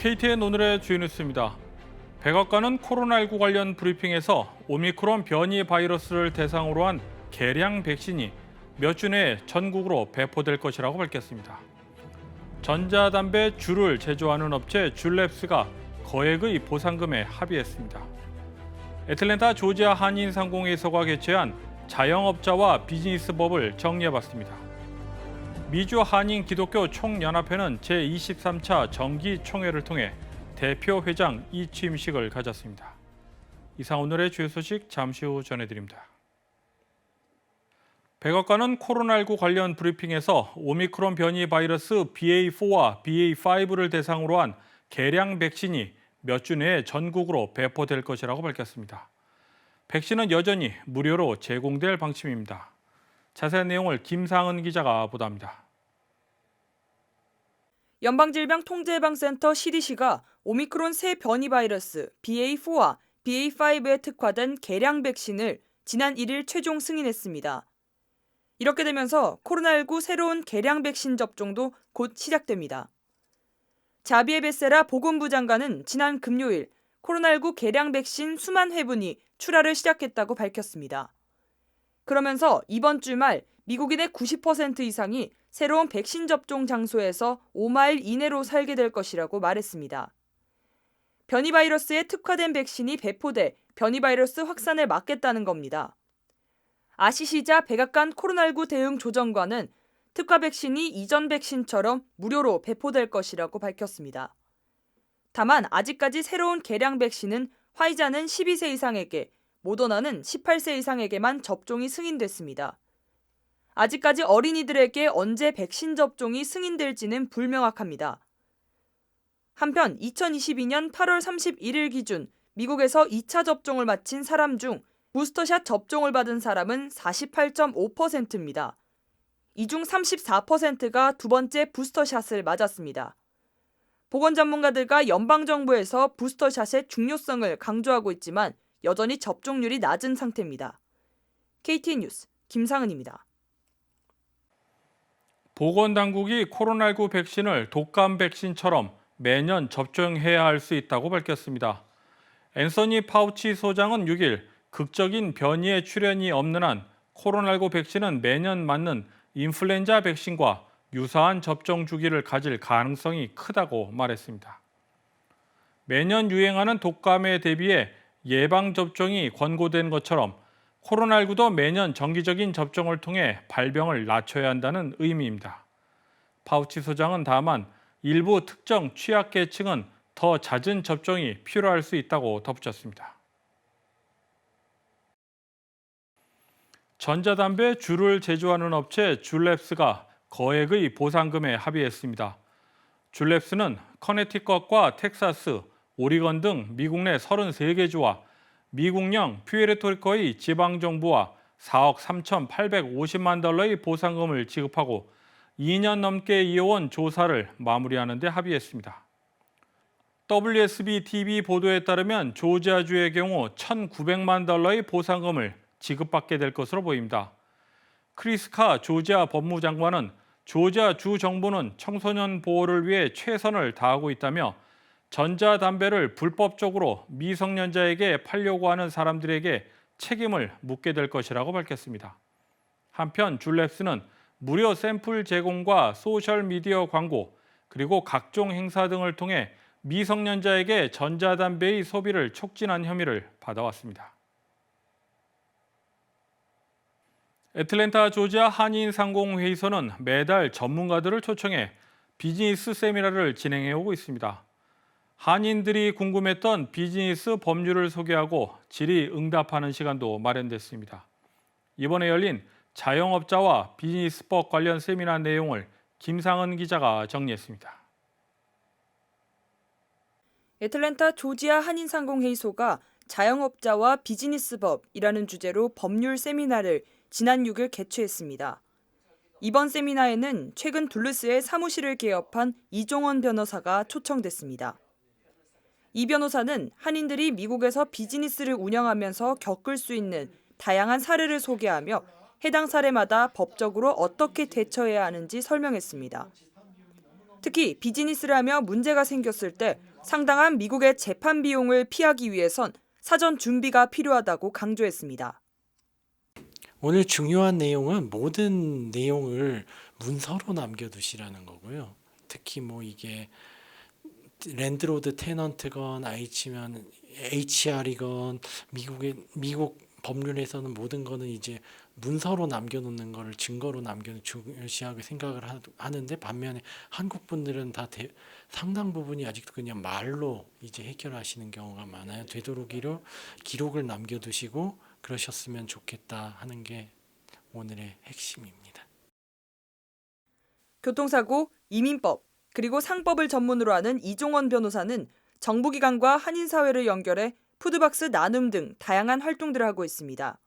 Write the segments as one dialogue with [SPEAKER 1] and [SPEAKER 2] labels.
[SPEAKER 1] KTN 오늘의 주요 뉴스입니다. 백악관은 코로나19 관련 브리핑에서 오미크론 변이 바이러스를 대상으로 한 개량 백신이 몇 주 내에 전국으로 배포될 것이라고 밝혔습니다. 전자담배 줄을 제조하는 업체 줄랩스가 거액의 보상금에 합의했습니다. 애틀랜타 조지아 한인상공회의소가 개최한 자영업자와 비즈니스법을 정리해봤습니다. 미주 한인 기독교 총연합회는 제23차 정기 총회를 통해 대표 회장 이취임식을 가졌습니다. 이상 오늘의 주요 소식 잠시 후 전해드립니다. 백악관은 코로나19 관련 브리핑에서 오미크론 변이 바이러스 BA4와 BA5를 대상으로 한 개량 백신이 몇 주 내에 전국으로 배포될 것이라고 밝혔습니다. 백신은 여전히 무료로 제공될 방침입니다. 자세한 내용을 김상은 기자가 보도합니다.
[SPEAKER 2] 연방질병통제예방센터 CDC가 오미크론 새 변이 바이러스 BA4와 BA5에 특화된 개량 백신을 지난 1일 최종 승인했습니다. 이렇게 되면서 코로나19 새로운 개량 백신 접종도 곧 시작됩니다. 자비에 베세라 보건부 장관은 지난 금요일 코로나19 개량 백신 수만 회분이 출하를 시작했다고 밝혔습니다. 그러면서 이번 주말 미국인의 90% 이상이 새로운 백신 접종 장소에서 5마일 이내로 살게 될 것이라고 말했습니다. 변이 바이러스에 특화된 백신이 배포돼 변이 바이러스 확산을 막겠다는 겁니다. 아시시자 백악관 코로나19 대응 조정관은 특화 백신이 이전 백신처럼 무료로 배포될 것이라고 밝혔습니다. 다만 아직까지 새로운 개량 백신은 화이자는 12세 이상에게, 모더나는 18세 이상에게만 접종이 승인됐습니다. 아직까지 어린이들에게 언제 백신 접종이 승인될지는 불명확합니다. 한편 2022년 8월 31일 기준 미국에서 2차 접종을 마친 사람 중 부스터샷 접종을 받은 사람은 48.5%입니다. 이 중 34%가 두 번째 부스터샷을 맞았습니다. 보건 전문가들과 연방정부에서 부스터샷의 중요성을 강조하고 있지만 여전히 접종률이 낮은 상태입니다. KT 뉴스 김상은입니다.
[SPEAKER 1] 보건당국이 코로나19 백신을 독감 백신처럼 매년 접종해야 할 수 있다고 밝혔습니다. 앤서니 파우치 소장은 6일 극적인 변이의 출현이 없는 한 코로나19 백신은 매년 맞는 인플루엔자 백신과 유사한 접종 주기를 가질 가능성이 크다고 말했습니다. 매년 유행하는 독감에 대비해 예방 접종이 권고된 것처럼 코로나19도 매년 정기적인 접종을 통해 발병을 낮춰야 한다는 의미입니다. 파우치 소장은 다만 일부 특정 취약계층은 더 잦은 접종이 필요할 수 있다고 덧붙였습니다. 전자담배 줄을 제조하는 업체 줄랩스가 거액의 보상금에 합의했습니다. 줄랩스는 커네티컷과 텍사스, 오리건 등 미국 내 33개 주와 미국령 퓨에르토리코의 지방정부와 4억 3,850만 달러의 보상금을 지급하고 2년 넘게 이어온 조사를 마무리하는 데 합의했습니다. WSB TV 보도에 따르면 조지아주의 경우 1,900만 달러의 보상금을 지급받게 될 것으로 보입니다. 크리스카 조지아 법무장관은 조지아 주 정부는 청소년 보호를 위해 최선을 다하고 있다며 전자담배를 불법적으로 미성년자에게 팔려고 하는 사람들에게 책임을 묻게 될 것이라고 밝혔습니다. 한편 줄랩스는 무료 샘플 제공과 소셜 미디어 광고 그리고 각종 행사 등을 통해 미성년자에게 전자담배의 소비를 촉진한 혐의를 받아왔습니다. 애틀랜타 조지아 한인 상공회의소는 매달 전문가들을 초청해 비즈니스 세미나를 진행해 오고 있습니다. 한인들이 궁금했던 비즈니스 법률을 소개하고 질의 응답하는 시간도 마련됐습니다. 이번에 열린 자영업자와 비즈니스법 관련 세미나 내용을 김상은 기자가 정리했습니다.
[SPEAKER 2] 애틀랜타 조지아 한인상공회의소가 자영업자와 비즈니스법이라는 주제로 법률 세미나를 지난 6일 개최했습니다. 이번 세미나에는 최근 둘루스의 사무실을 개업한 이종원 변호사가 초청됐습니다. 이 변호사는 한인들이 미국에서 비즈니스를 운영하면서 겪을 수 있는 다양한 사례를 소개하며 해당 사례마다 법적으로 어떻게 대처해야 하는지 설명했습니다. 특히 비즈니스를 하며 문제가 생겼을 때 상당한 미국의 재판 비용을 피하기 위해선 사전 준비가 필요하다고 강조했습니다.
[SPEAKER 3] 오늘 중요한 내용은 모든 내용을 문서로 남겨두시라는 거고요. 특히 뭐 이게 랜드로드 테넌트건 H면 HR이건 미국의 미국 법률에서는 모든 거는 이제 문서로 남겨놓는 거를 증거로 남겨 중요시하게 생각을 하- 하는데 반면에 한국 분들은 다 대, 상당 부분이 아직도 그냥 말로 이제 해결하시는 경우가 많아요. 되도록이로 기록을 남겨두시고 그러셨으면 좋겠다 하는 게 오늘의 핵심입니다.
[SPEAKER 2] 교통사고, 이민법, 그리고 상법을 전문으로 하는 이종원 변호사는 정부기관과 한인사회를 연결해 푸드박스 나눔 등 다양한 활동들을 하고 있습니다.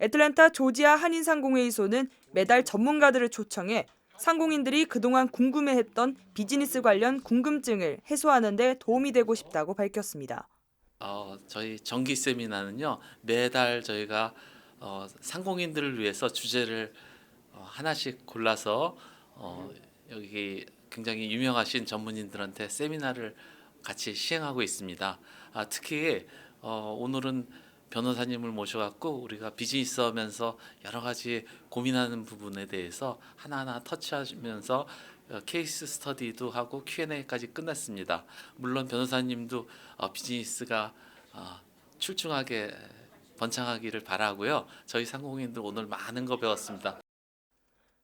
[SPEAKER 2] 애틀랜타 조지아 한인상공회의소는 매달 전문가들을 초청해 상공인들이 그동안 궁금해했던 비즈니스 관련 궁금증을 해소하는 데 도움이 되고 싶다고 밝혔습니다.
[SPEAKER 4] 어, 저희 정기 세미나는요 매달 저희가 어, 상공인들을 위해서 주제를 어, 하나씩 골라서 어, 여기 굉장히 유명하신 전문인들한테 세미나를 같이 시행하고 있습니다. 아, 특히 어, 오늘은 변호사님을 모셔갖고 우리가 비즈니스 하면서 여러 가지 고민하는 부분에 대해서 하나하나 터치하면서 어, 케이스 스터디도 하고 Q&A까지 끝났습니다. 물론 변호사님도 어, 비즈니스가 어, 출중하게 번창하기를 바라고요. 저희 상공인들 오늘 많은 거 배웠습니다.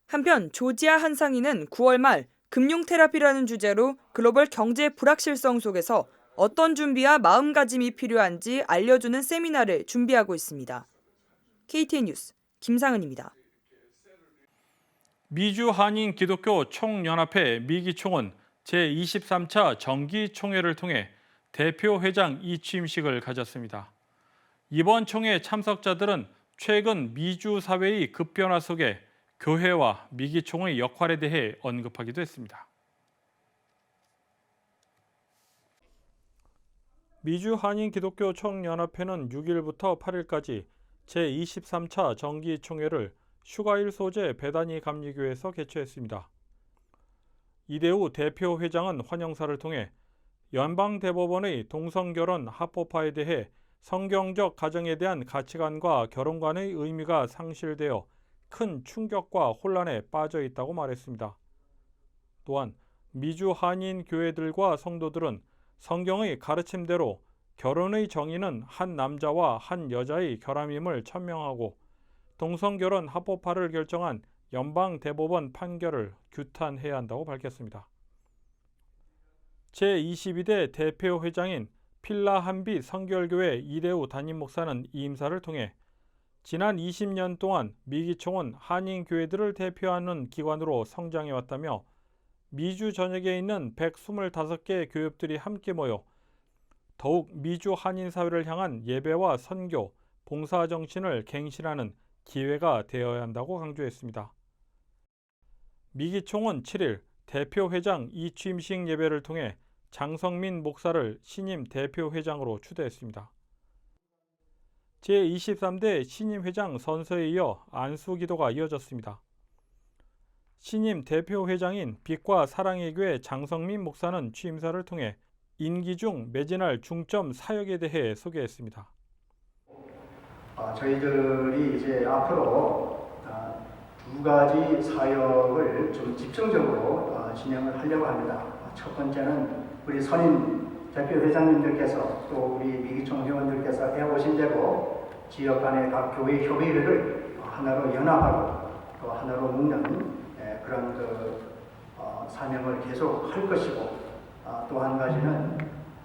[SPEAKER 2] 한편 조지아 한상인은 9월 말 금융 테라피라는 주제로 글로벌 경제 불확실성 속에서 어떤 준비와 마음가짐이 필요한지 알려주는 세미나를 준비하고 있습니다. KTN 뉴스 김상은입니다.
[SPEAKER 1] 미주 한인 기독교 총연합회 미기총은 제23차 정기 총회를 통해 대표 회장 이취임식을 가졌습니다. 이번 총회 참석자들은 최근 미주 사회의 급변화 속에 교회와 미기총의 역할에 대해 언급하기도 했습니다. 미주 한인 기독교 총연합회는 6일부터 8일까지 제23차 정기 총회를 휴가일 소재 배단위 감리교에서 개최했습니다. 이대우 대표 회장은 환영사를 통해 연방 대법원의 동성 결혼 합법화에 대해 성경적 가정에 대한 가치관과 결혼관의 의미가 상실되어 큰 충격과 혼란에 빠져 있다고 말했습니다. 또한 미주 한인 교회들과 성도들은 성경의 가르침대로 결혼의 정의는 한 남자와 한 여자의 결함임을 천명하고 동성결혼 합법화를 결정한 연방 대법원 판결을 규탄해야 한다고 밝혔습니다. 제22대 대표 회장인 필라 한비 성결교회 이대우 담임 목사는 이 임사를 통해 지난 20년 동안 미기총은 한인 교회들을 대표하는 기관으로 성장해 왔다며 미주 전역에 있는 125개 교협들이 함께 모여 더욱 미주 한인 사회를 향한 예배와 선교, 봉사 정신을 갱신하는 기회가 되어야 한다고 강조했습니다. 미기총은 7일 대표 회장 이취임식 예배를 통해 장성민 목사를 신임 대표 회장으로 추대했습니다. 제23대 신임 회장 선서에 이어 안수 기도가 이어졌습니다. 신임 대표 회장인 빛과 사랑의 교회 장성민 목사는 취임사를 통해 임기 중 매진할 중점 사역에 대해 소개했습니다.
[SPEAKER 5] 아, 저희들이 이제 앞으로 아, 두 가지 사역을 좀 집중적으로 아, 진행을 하려고 합니다. 아, 첫 번째는 우리 선임 대표 회장님들께서 또 우리 미기총 회원들께서 해오신 대로 지역 간의 각 교회 협의회를 하나로 연합하고 또 하나로 묶는 예, 그런 그 어, 사명을 계속 할 것이고 아, 또한 가지는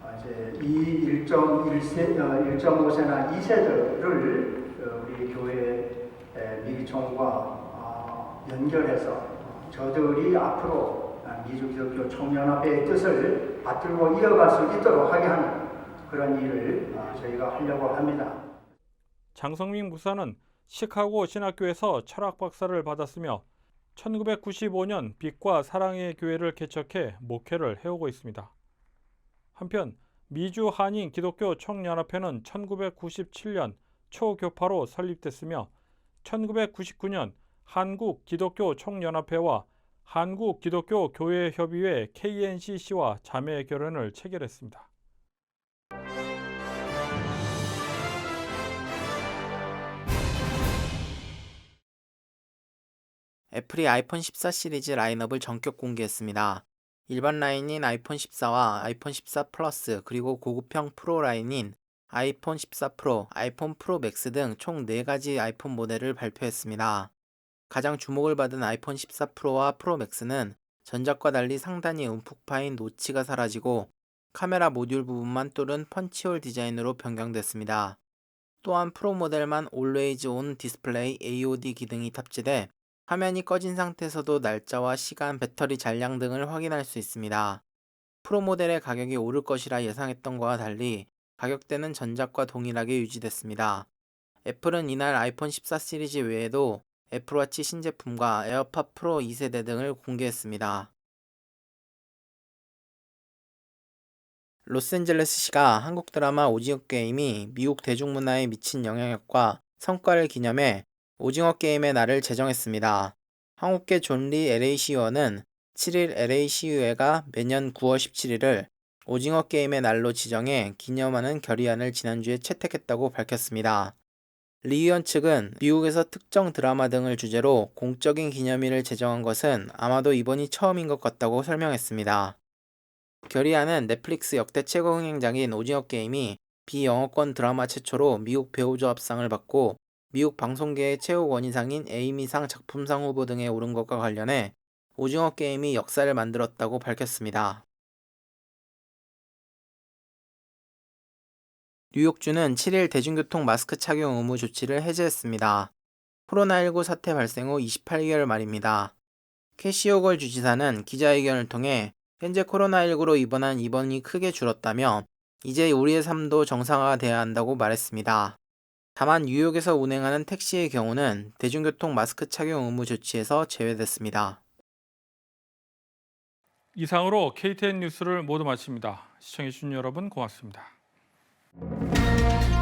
[SPEAKER 5] 아, 이제 이 1.1세, 어, 1.5세나 2세들을 어, 우리 교회 에, 미기총과 어, 연결해서 어, 저들이 앞으로 아, 미주기독교 총연합의 뜻을 받들고 이어갈 수 있도록 하게 하는 그런 일을 어, 저희가 하려고 합니다.
[SPEAKER 1] 장성민 목사는 시카고 신학교에서 철학 박사를 받았으며 1995년 빛과 사랑의 교회를 개척해 목회를 해오고 있습니다. 한편 미주 한인 기독교 총연합회는 1997년 초교파로 설립됐으며 1999년 한국 기독교 총연합회와 한국 기독교 교회 협의회 KNCC와 자매 결연을 체결했습니다.
[SPEAKER 6] 애플이 아이폰 14 시리즈 라인업을 전격 공개했습니다. 일반 라인인 아이폰 14와 아이폰 14 플러스 그리고 고급형 프로 라인인 아이폰 14 프로, 아이폰 프로 맥스 등 총 4가지 아이폰 모델을 발표했습니다. 가장 주목을 받은 아이폰 14 프로와 프로 맥스는 전작과 달리 상단이 움푹 파인 노치가 사라지고 카메라 모듈 부분만 뚫은 펀치홀 디자인으로 변경됐습니다. 또한 프로 모델만 Always On 디스플레이 AOD 기능이 탑재돼 화면이 꺼진 상태에서도 날짜와 시간, 배터리 잔량 등을 확인할 수 있습니다. 프로 모델의 가격이 오를 것이라 예상했던 것과 달리 가격대는 전작과 동일하게 유지됐습니다. 애플은 이날 아이폰 14 시리즈 외에도 애플워치 신제품과 에어팟 프로 2세대 등을 공개했습니다. 로스앤젤레스시가 한국 드라마 오징어 게임이 미국 대중문화에 미친 영향력과 성과를 기념해 오징어 게임의 날을 제정했습니다. 한국계 존리 LACU는 7일 LACU회가 매년 9월 17일을 오징어 게임의 날로 지정해 기념하는 결의안을 지난주에 채택했다고 밝혔습니다. 리 의원 측은 미국에서 특정 드라마 등을 주제로 공적인 기념일을 제정한 것은 아마도 이번이 처음인 것 같다고 설명했습니다. 결의안은 넷플릭스 역대 최고 흥행작인 오징어 게임이 비영어권 드라마 최초로 미국 배우조 합상을 받고 미국 방송계의 최고 권위상인 에이미상 작품상 후보 등에 오른 것과 관련해 오징어 게임이 역사를 만들었다고 밝혔습니다. 뉴욕주는 7일 대중교통 마스크 착용 의무 조치를 해제했습니다. 코로나19 사태 발생 후 28개월 말입니다. 캐시오걸 주지사는 기자회견을 통해 현재 코로나19로 입원한 입원이 크게 줄었다며 이제 우리의 삶도 정상화가 돼야 한다고 말했습니다. 다만 뉴욕에서 운행하는 택시의 경우는 대중교통 마스크 착용 의무 조치에서 제외됐습니다.
[SPEAKER 1] 이상으로 KTN 뉴스를 모두 마칩니다. 시청해주신 여러분 고맙습니다. うわ!